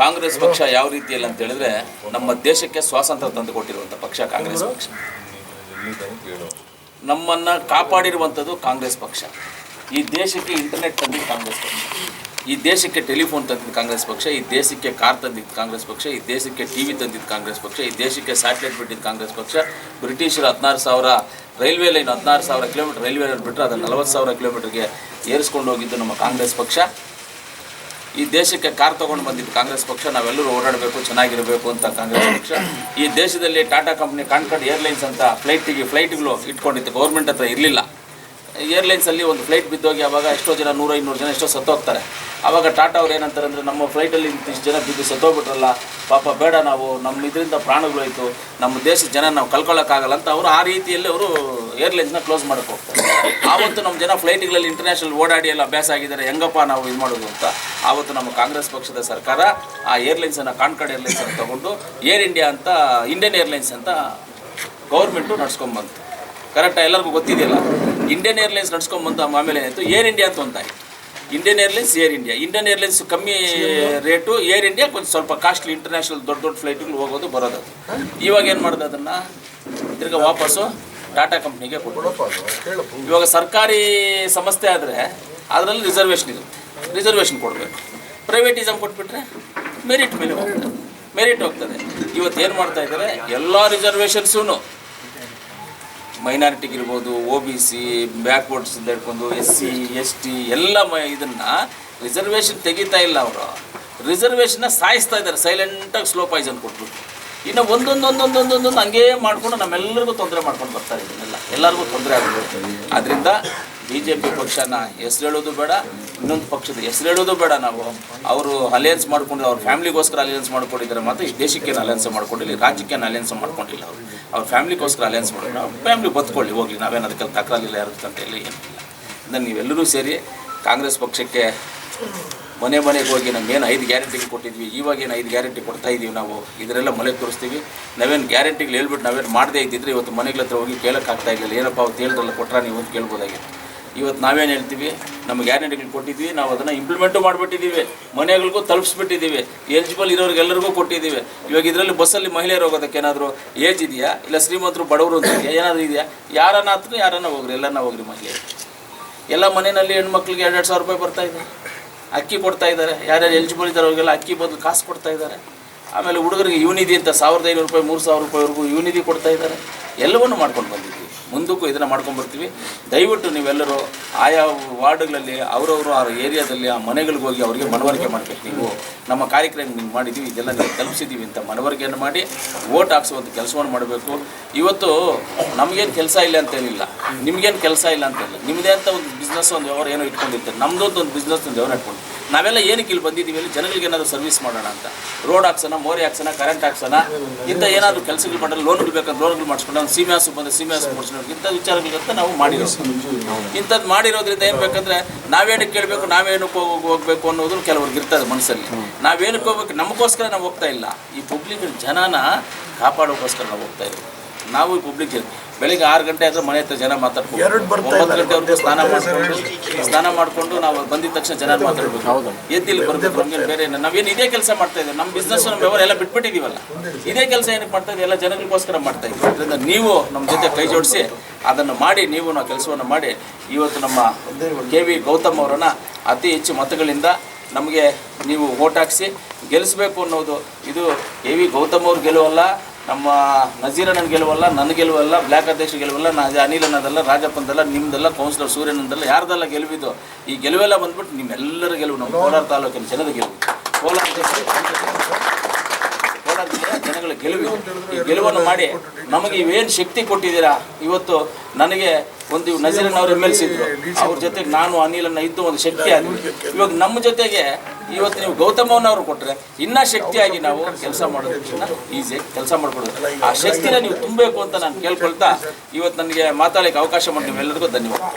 ಕಾಂಗ್ರೆಸ್ ಪಕ್ಷ ಯಾವ ರೀತಿಯಲ್ಲಿ ಅಂತ ಹೇಳಿದ್ರೆ ನಮ್ಮ ದೇಶಕ್ಕೆ ಸ್ವಾತಂತ್ರ್ಯ ತಂದು ಕೊಟ್ಟಿರುವಂಥ ಪಕ್ಷ ಕಾಂಗ್ರೆಸ್ ಪಕ್ಷ. ನಮ್ಮನ್ನು ಕಾಪಾಡಿರುವಂಥದ್ದು ಕಾಂಗ್ರೆಸ್ ಪಕ್ಷ. ಈ ದೇಶಕ್ಕೆ ಇಂಟರ್ನೆಟ್ ತಂದಿದ್ದು ಕಾಂಗ್ರೆಸ್ ಪಕ್ಷ. ಈ ದೇಶಕ್ಕೆ ಟೆಲಿಫೋನ್ ತಂದಿದ್ದು ಕಾಂಗ್ರೆಸ್ ಪಕ್ಷ. ಈ ದೇಶಕ್ಕೆ ಕಾರ್ ತಂದಿದ್ದು ಕಾಂಗ್ರೆಸ್ ಪಕ್ಷ. ಈ ದೇಶಕ್ಕೆ ಟಿ ವಿ ತಂದಿದ್ದು ಕಾಂಗ್ರೆಸ್ ಪಕ್ಷ. ಈ ದೇಶಕ್ಕೆ ಸ್ಯಾಟಲೈಟ್ ಬಿಟ್ಟಿದ್ದು ಕಾಂಗ್ರೆಸ್ ಪಕ್ಷ. ಬ್ರಿಟಿಷರು ಹದಿನಾರು ಸಾವಿರ ರೈಲ್ವೆ ಲೈನ್ ಹದಿನಾರು ಸಾವಿರ ಕಿಲೋಮೀಟರ್ ರೈಲ್ವೆ ಲೈನ್ ಬಿಟ್ಟರೆ ಅದನ್ನು ನಲವತ್ತು ಸಾವಿರ ಕಿಲೋಮೀಟರ್ಗೆ ಏರಿಸ್ಕೊಂಡು ಹೋಗಿದ್ದು ನಮ್ಮ ಕಾಂಗ್ರೆಸ್ ಪಕ್ಷ. ಈ ದೇಶಕ್ಕೆ ಕಾರ್ ತಗೊಂಡು ಬಂದಿದ್ದು ಕಾಂಗ್ರೆಸ್ ಪಕ್ಷ, ನಾವೆಲ್ಲರೂ ಓಡಾಡಬೇಕು ಚೆನ್ನಾಗಿರಬೇಕು ಅಂತ ಕಾಂಗ್ರೆಸ್ ಪಕ್ಷ. ಈ ದೇಶದಲ್ಲಿ ಟಾಟಾ ಕಂಪ್ನಿ ಕಾನ್ಕರ್ಡ್ ಏರ್ಲೈನ್ಸ್ ಅಂತ ಫ್ಲೈಟಿಗೆ, ಫ್ಲೈಟ್ಗಳು ಇಟ್ಕೊಂಡಿತ್ತು. ಗೌರ್ಮೆಂಟ್ ಹತ್ರ ಇರಲಿಲ್ಲ. ಏರ್ಲೈನ್ಸಲ್ಲಿ ಒಂದು ಫ್ಲೈಟ್ ಬಿದ್ದೋಗಿ ಆವಾಗ ಎಷ್ಟೋ ಜನ ನೂರ ಇನ್ನೂರು ಜನ ಎಷ್ಟೋ ಸತ್ತೋಗ್ತಾರೆ. ಆವಾಗ ಟಾಟಾ ಅವ್ರು ಏನಂತಾರೆ ಅಂದರೆ, ನಮ್ಮ ಫ್ಲೈಟಲ್ಲಿ ಇಂತಿಷ್ಟು ಜನ ಬಿದ್ದು ಸತ್ತೋಗ್ಬಿಟ್ರಲ್ಲ, ಪಾಪ ಬೇಡ ನಾವು ನಮ್ಮ ಇದರಿಂದ ಪ್ರಾಣಗಳೋಯ್ತು ನಮ್ಮ ದೇಶದ ಜನ ನಾವು ಕಳ್ಕೊಳ್ಳೋಕ್ಕಾಗಲ್ಲ ಅಂತ ಅವರು ಆ ರೀತಿಯಲ್ಲಿ ಅವರು ಏರ್ಲೈನ್ಸ್ನ ಕ್ಲೋಸ್ ಮಾಡೋಕ್ಕೆ ಹೋಗ್ತಾರೆ. ಆವತ್ತು ನಮ್ಮ ಜನ ಫ್ಲೈಟ್ಗಳಲ್ಲಿ ಇಂಟರ್ನ್ಯಾಷನಲ್ ಓಡಾಡಿ ಎಲ್ಲ ಅಭ್ಯಾಸ ಆಗಿದ್ದಾರೆ, ಹೆಂಗಪ್ಪ ನಾವು ಇದು ಮಾಡೋದು ಅಂತ. ಆವತ್ತು ನಮ್ಮ ಕಾಂಗ್ರೆಸ್ ಪಕ್ಷದ ಸರ್ಕಾರ ಆ ಏರ್ಲೈನ್ಸನ್ನು ಕಾನ್ಕಾಡ್ ಏರ್ಲೈನ್ಸ್ ಅಂತ ತಗೊಂಡು ಏರ್ ಇಂಡಿಯಾ ಅಂತ, ಇಂಡಿಯನ್ ಏರ್ಲೈನ್ಸ್ ಅಂತ ಗೌರ್ಮೆಂಟು ನಡ್ಸ್ಕೊಂಬಂತು ಕರೆಕ್ಟಾಗಿ ಎಲ್ಲರಿಗೂ ಗೊತ್ತಿದೆಯಲ್ಲ? ಇಂಡಿಯನ್ ಏರ್ಲೈನ್ಸ್ ನಡ್ಸ್ಕೊಂಬಂದು ಆಮೇಲೆ ಏನಾಯಿತು? ಏರ್ ಇಂಡಿಯಾ ಅಂತ ಒಂದಾಯಿತು. Indian airlines Air India Indian airlines ಕಮ್ಮಿ ರೇಟು ಏರ್ ಇಂಡಿಯಾ ಕೊಂಚ ಸ್ವಲ್ಪ ಕಾಸ್ಟ್ಲಿ ಇಂಟರ್ನ್ಯಾಷನಲ್ ದೊಡ್ಡ ದೊಡ್ಡ ಫ್ಲೈಟ್ಗಳು ಹೋಗೋದು, ಬರೋದು ಇವಾಗ ಏನು ಮಾಡೋದು ಅದನ್ನು? ತಿರ್ಗಾ ವಾಪಸ್ಸು ಟಾಟಾ ಕಂಪ್ನಿಗೆ ಕೊಡೋದು ಇವಾಗ ಸರ್ಕಾರಿ ಸಂಸ್ಥೆ ಆದರೆ ಅದರಲ್ಲಿ ರಿಸರ್ವೇಷನ್ ಇರುತ್ತೆ. ರಿಸರ್ವೇಷನ್ ಕೊಡಬೇಕು. ಪ್ರೈವೇಟಿಸಮ್ ಕೊಟ್ಬಿಟ್ರೆ ಮೆರಿಟ್ ಮೇಲೆ ಹೋಗ್ತದೆ. ಮೆರಿಟ್ ಹೋಗ್ತದೆ. ಇವತ್ತು ಏನು ಮಾಡ್ತಾ ಇದ್ದಾರೆ ಎಲ್ಲ ರಿಸರ್ವೇಷನ್ಸೂ ಮೈನಾರಿಟಿಗೆ ಇರ್ಬೋದು ಒ ಬಿ ಸಿ ಬ್ಯಾಕ್ವರ್ಡ್ಸಿಂದ ಹಿಡ್ಕೊಂಡು ಎಸ್ ಸಿ ಎಸ್ ಟಿ ಎಲ್ಲ ಮ ಇದನ್ನು ರಿಸರ್ವೇಷನ್ ತೆಗಿತಾ ಇಲ್ಲ ಅವರು. ರಿಸರ್ವೇಷನ್ನ ಸಾಯಿಸ್ತಾ ಇದ್ದಾರೆ ಸೈಲೆಂಟಾಗಿ ಸ್ಲೋ ಪಾಯ್ಸನ್ ಕೊಟ್ಬಿಟ್ಟು. ಇನ್ನು ಒಂದೊಂದು ಒಂದೊಂದು ಒಂದೊಂದೊಂದು ಹಂಗೇ ಮಾಡಿಕೊಂಡು ನಮ್ಮೆಲ್ಲರಿಗೂ ತೊಂದರೆ ಮಾಡ್ಕೊಂಡು ಬರ್ತಾರೆ ಇದನ್ನೆಲ್ಲ. ಎಲ್ಲರಿಗೂ ತೊಂದರೆ ಆಗುತ್ತೆ. ಅದರಿಂದ ಬಿ ಜೆ ಪಿ ಪಕ್ಷನ ಹೆಸರು ಹೇಳೋದು ಬೇಡ, ಇನ್ನೊಂದು ಪಕ್ಷದ ಹೆಸರು ಹೇಳೋದು ಬೇಡ ನಾವು. ಅವರು ಅಲಯನ್ಸ್ ಮಾಡ್ಕೊಂಡು, ಅವ್ರ ಫ್ಯಾಮಿಲಿಗೋಸ್ಕರ ಅಲಯನ್ಸ್ ಮಾಡ್ಕೊಂಡಿದ್ದಾರೆ ಮತ್ತು ಈ ದೇಶಕ್ಕೇನು ಅಲಯನ್ಸ್ ಮಾಡ್ಕೊಂಡಿಲ್ಲ ರಾಜ್ಯಕ್ಕೇನು ಅಲಯನ್ಸ್ ಮಾಡ್ಕೊಂಡಿಲ್ಲ ಅವರು. ಅವ್ರ ಫ್ಯಾಮಿಲಿಗೋಸ್ಕರ ಅಲಯನ್ಸ್ ಮಾಡೋಣ ಅವ್ರ ಫ್ಯಾಮಿಲಿ ಬದುಕೊಳ್ಳಿ, ಹೋಗಲಿ, ನಾವೇನು ಅದಕ್ಕೆ ತಕರಾಲಿಲ್ಲ ಯಾರು ಅಂತ ಹೇಳಿ ಏನಿಲ್ಲ. ಇದನ್ನು ನೀವೆಲ್ಲರೂ ಸೇರಿ ಕಾಂಗ್ರೆಸ್ ಪಕ್ಷಕ್ಕೆ ಮನೆ ಮನೆಗೆ ಹೋಗಿ ನಮ್ಗೇನು ಐದು ಗ್ಯಾರಂಟಿಗೆ ಕೊಟ್ಟಿದ್ವಿ ಇವಾಗೇನು ಐದು ಗ್ಯಾರಂಟಿ ಕೊಡ್ತಾ ಇದ್ದೀವಿ ನಾವು, ಇದರೆಲ್ಲ ಮನೆ ತೋರಿಸ್ತೀವಿ. ನಾವೇನು ಗ್ಯಾರಂಟಿಗಳು ಹೇಳ್ಬಿಟ್ಟು ನಾವೇನು ಮಾಡದೇ ಇದ್ದಿದ್ರೆ ಇವತ್ತು ಮನೆಗಳ ಹತ್ರ ಹೋಗಿ ಕೇಳೋಕ್ಕಾಗ್ತಾ ಇರಲಿಲ್ಲ. ಏನಪ್ಪ ಅವ್ರು ಹೇಳಿದ್ರಲ್ಲ ಕೊಟ್ರ ನೀವು ಕೇಳ್ಬೋದಾಗಿತ್ತು. ಇವತ್ತು ನಾವೇನು ಹೇಳ್ತೀವಿ? ನಮ್ಮ ಗ್ಯಾರಂಟಿಗಳು ಕೊಟ್ಟಿದ್ವಿ. ನಾವು ಅದನ್ನು ಇಂಪ್ಲಿಮೆಂಟು ಮಾಡಿಬಿಟ್ಟಿದ್ದೀವಿ. ಮನೆಗಳಿಗೂ ತಲುಪಿಸ್ಬಿಟ್ಟಿದ್ದೀವಿ. ಎಲಿಜಿಬಲ್ ಇರೋರಿಗೆಲ್ಲರಿಗೂ ಕೊಟ್ಟಿದ್ದೀವಿ. ಇವಾಗ ಇದರಲ್ಲಿ ಬಸ್ಸಲ್ಲಿ ಮಹಿಳೆಯರು ಹೋಗೋದಕ್ಕೆ ಏನಾದರೂ ಏಜ್ ಇದೆಯಾ? ಇಲ್ಲ ಶ್ರೀಮಂತರು ಬಡವರು ಅಂತ ಇದೆಯಾ? ಏನಾದರೂ ಇದೆಯಾ? ಯಾರನ್ನ ಹತ್ರ ಯಾರನ್ನ ಹೋಗ್ರಿ? ಎಲ್ಲನ ಹೋಗ್ರಿ ಮಹಿಳೆಯರು. ಎಲ್ಲ ಮನೆಯಲ್ಲಿ ಹೆಣ್ಮಕ್ಳಿಗೆ ಎರಡೆರಡು ಸಾವಿರ ರೂಪಾಯಿ ಬರ್ತಾ ಇದೆ. ಅಕ್ಕಿ ಕೊಡ್ತಾ ಇದ್ದಾರೆ. ಯಾರ್ಯಾರು ಎಲಿಜಿಬಲ್ ಇದ್ದಾರೆ ಅವ್ರಿಗೆಲ್ಲ ಅಕ್ಕಿ ಬದಲು ಕಾಸು ಕೊಡ್ತಾ ಇದ್ದಾರೆ. ಆಮೇಲೆ ಹುಡುಗರಿಗೆ ಯೂನಿಧಿ ಅಂತ ಸಾವಿರದ ಐನೂರು ರೂಪಾಯಿ, ಮೂರು ಸಾವಿರ ರೂಪಾಯಿವರೆಗೂ ಯೂನಿಧಿ ಕೊಡ್ತಾ ಇದ್ದಾರೆ. ಎಲ್ಲವನ್ನು ಮಾಡ್ಕೊಂಡು ಬಂದಿದ್ದೀವಿ. ಮುಂದಕ್ಕೂ ಇದನ್ನು ಮಾಡ್ಕೊಂಡು ಬರ್ತೀವಿ. ದಯವಿಟ್ಟು ನೀವೆಲ್ಲರೂ ಆಯಾ ವಾರ್ಡ್ಗಳಲ್ಲಿ, ಅವರವರು ಆ ಏರಿಯಾದಲ್ಲಿ, ಆ ಮನೆಗಳಿಗೆ ಹೋಗಿ ಅವರಿಗೆ ಮನವರಿಕೆ ಮಾಡಬೇಕು ನೀವು ನಮ್ಮ ಕಾರ್ಯಕ್ರಮ ನೀವು ಮಾಡಿದ್ದೀವಿ ಇದೆಲ್ಲ ನೀವು ತಲುಪಿಸಿದ್ದೀವಿ ಅಂತ ಮನವರಿಕೆಯನ್ನು ಮಾಡಿ ಓಟ್ ಹಾಕ್ಸುವಂಥ ಕೆಲಸವನ್ನು ಮಾಡಬೇಕು. ಇವತ್ತು ನಮಗೇನು ಕೆಲಸ ಇಲ್ಲ ಅಂತ ಹೇಳಿಲ್ಲ ನಿಮಗೇನು ಕೆಲಸ ಇಲ್ಲ ಅಂತ ನಿಮ್ಮದೇ ಅಂತ ಒಂದು ಬಿಸ್ನೆಸ್ ಒಂದು ವ್ಯವಹಾರ ಏನೋ ಇಟ್ಕೊಂಡಿರ್ತಾರೆ. ನಮ್ಮದೊಂದು ಒಂದು ಬಿಸ್ನೆಸ್ ಒಂದು ವ್ಯವಹಾರ ಇಟ್ಕೊಂಡು ನಾವೆಲ್ಲ ಏನಕ್ಕೆ ಇಲ್ಲಿ ಬಂದಿದ್ದೀವಿ ಇಲ್ಲಿ ಜನಗಳಿಗೆ ಏನಾದರೂ ಸರ್ವಿಸ್ ಮಾಡೋಣ ಅಂತ. ರೋಡ್ ಹಾಕ್ಸೋಣ, ಮೋರಿ ಹಾಕ್ಸೋಣ ಕರೆಂಟ್ ಹಾಕ್ಸೋಣ, ಇಂಥ ಏನಾದರೂ ಕೆಲಸಗಳು ಮಾಡಲು ಲೋನ್ಗಳು ಬೇಕಂದ್ರೆ ಲೋನ್ಗಳು ಮಾಡಿಸ್ಕೊಂಡು ಒಂದು ಸೀಮೆ ಬಂದರೆ ಸೀಮೆ ಹಸು ಮಾಡಿಸ್ಕೊಂಡು ಇಂಥ ವಿಚಾರಗಳಿಗಂತ ನಾವು ಮಾಡಿರೋದು. ಇಂಥದ್ದು ಮಾಡಿರೋದ್ರಿಂದ ಏನು ಬೇಕಂದ್ರೆ ನಾವೇನಕ್ಕೆ ಕೇಳಬೇಕು, ನಾವೇನಕ್ಕೆ ಹೋಗ್, ಹೋಗಬೇಕು ಅನ್ನೋದು ಕೆಲವ್ರಿಗೆ ಇರ್ತದೆ ಮನಸ್ಸಲ್ಲಿ. ನಾವೇನಕ್ಕೆ ಹೋಗ್ಬೇಕು, ನಮಗೋಸ್ಕರ ನಾವು ಹೋಗ್ತಾ ಇಲ್ಲ. ಈ ಪಬ್ಲಿಕ್ ಜನನ ಕಾಪಾಡೋಕ್ಕೋಸ್ಕರ ನಾವು ಹೋಗ್ತಾ ಇದ್ದೀವಿ. ನಾವು ಪಬ್ಲಿಕ್ ಬೆಳಿಗ್ಗೆ ಆರು ಗಂಟೆ ಆದರೆ ಮನೆ ಹತ್ರ ಜನ ಮಾತಾಡ್ಕೊಂಡು ಒಂಬತ್ತು ಗಂಟೆವರೆಗೂ ಸ್ನಾನ ಮಾಡಿಕೊಂಡು ಸ್ನಾನ ಮಾಡಿಕೊಂಡು ನಾವು ಬಂದಿದ ತಕ್ಷಣ ಜನ ಮಾತಾಡಬೇಕು ಎದ್ದಿಲ್ಲಿ ಬರಬೇಕು ನಮಗೆ ಬೇರೆ ಏನು ನಾವೇನು ಇದೇ ಕೆಲಸ ಮಾಡ್ತಾ ಇದ್ದೀವಿ. ನಮ್ಮ ಬಿಸ್ನೆಸ್ ನಮ್ಮ ವ್ಯವಹಾರ ಎಲ್ಲ ಬಿಟ್ಬಿಟ್ಟಿದ್ದೀವಲ್ಲ. ಇದೇ ಕೆಲಸ ಏನಕ್ಕೆ ಮಾಡ್ತಾ ಇದ್ದೀವಿ? ಎಲ್ಲ ಜನಗಳಿಗೋಸ್ಕರ ಮಾಡ್ತಾ ಇದ್ದೀವಿ. ಅದರಿಂದ ನೀವು ನಮ್ಮ ಜೊತೆ ಕೈ ಜೋಡಿಸಿ ಅದನ್ನು ಮಾಡಿ ನೀವು ನಾವು ಕೆಲಸವನ್ನು ಮಾಡಿ ಇವತ್ತು ನಮ್ಮ ಕೆ ವಿ ಗೌತಮ್ ಅವರನ್ನು ಅತಿ ಹೆಚ್ಚು ಮತಗಳಿಂದ ನಮಗೆ ನೀವು ಓಟ್ ಹಾಕಿಸಿ ಗೆಲ್ಲಿಸ್ಬೇಕು ಅನ್ನೋದು. ಇದು ಎ ವಿ ಗೌತಮ್ ಅವ್ರು ಗೆಲುವಲ್ಲ ನಮ್ಮ ನಜೀರಣ್ಣನ ಗೆಲುವಲ್ಲ, ನನ್ನ ಗೆಲುವಲ್ಲ ಬ್ಲ್ಯಾಕ್ ಅಧ್ಯಕ್ಷ ಗೆಲುವಲ್ಲ, ನಾ ಅನಿಲ್ ಅನ್ನೋದಲ್ಲ ರಾಜಪ್ಪಂದಲ್ಲ ನಿಮ್ದೆಲ್ಲ, ಕೌನ್ಸಿಲರ್ ಸೂರ್ಯನಂದಲ್ಲ, ಯಾರ್ದೆಲ್ಲ ಗೆಲುವಿದ್ದು ಈ ಗೆಲುವೆಲ್ಲ ಬಂದ್ಬಿಟ್ಟು ನಿಮ್ಮೆಲ್ಲರ ಗೆಲುವು ನಮ್ಮ ಕೋಲಾರ ತಾಲೂಕಿನ ಜನದ ಗೆಲುವು. ಕೋಲಾರ ಜನಗಳ ಗೆಲುವು ಈ ಗೆಲುವನ್ನು ಮಾಡಿ ನಮಗೆ ಇವೇನು ಶಕ್ತಿ ಕೊಟ್ಟಿದ್ದೀರಾ? ಇವತ್ತು ನನಗೆ ಒಂದು ನಜೀರನ್ ಅವ್ರು ಎಂ ಎಲ್ ಸಿ ಇದ್ರು. ಅವ್ರ ಜೊತೆಗೆ ನಾನು ಅನಿಲನ್ನ ಇದ್ದು ಒಂದು ಶಕ್ತಿ ಆದ್ವಿ. ಇವಾಗ ನಮ್ಮ ಜೊತೆಗೆ ಇವತ್ತು ನೀವು ಗೌತಮವನ್ನವರು ಕೊಟ್ಟರೆ ಇನ್ನೂ ಶಕ್ತಿಯಾಗಿ ನಾವು ಕೆಲಸ ಮಾಡೋದಕ್ಕಿಂತ ಈಸಿ ಕೆಲಸ ಮಾಡ್ಕೊಡೋದು ಆ ಶಕ್ತಿನ ನೀವು ತುಂಬಬೇಕು ಅಂತ ನಾನು ಕೇಳ್ಕೊಳ್ತಾ ಇವತ್ತು ನನಗೆ ಮಾತಾಡಲಿಕ್ಕೆ ಅವಕಾಶ ಮಾಡಿ ನಿಮ್ಮೆಲ್ಲರಿಗೂ ಧನ್ಯವಾದ.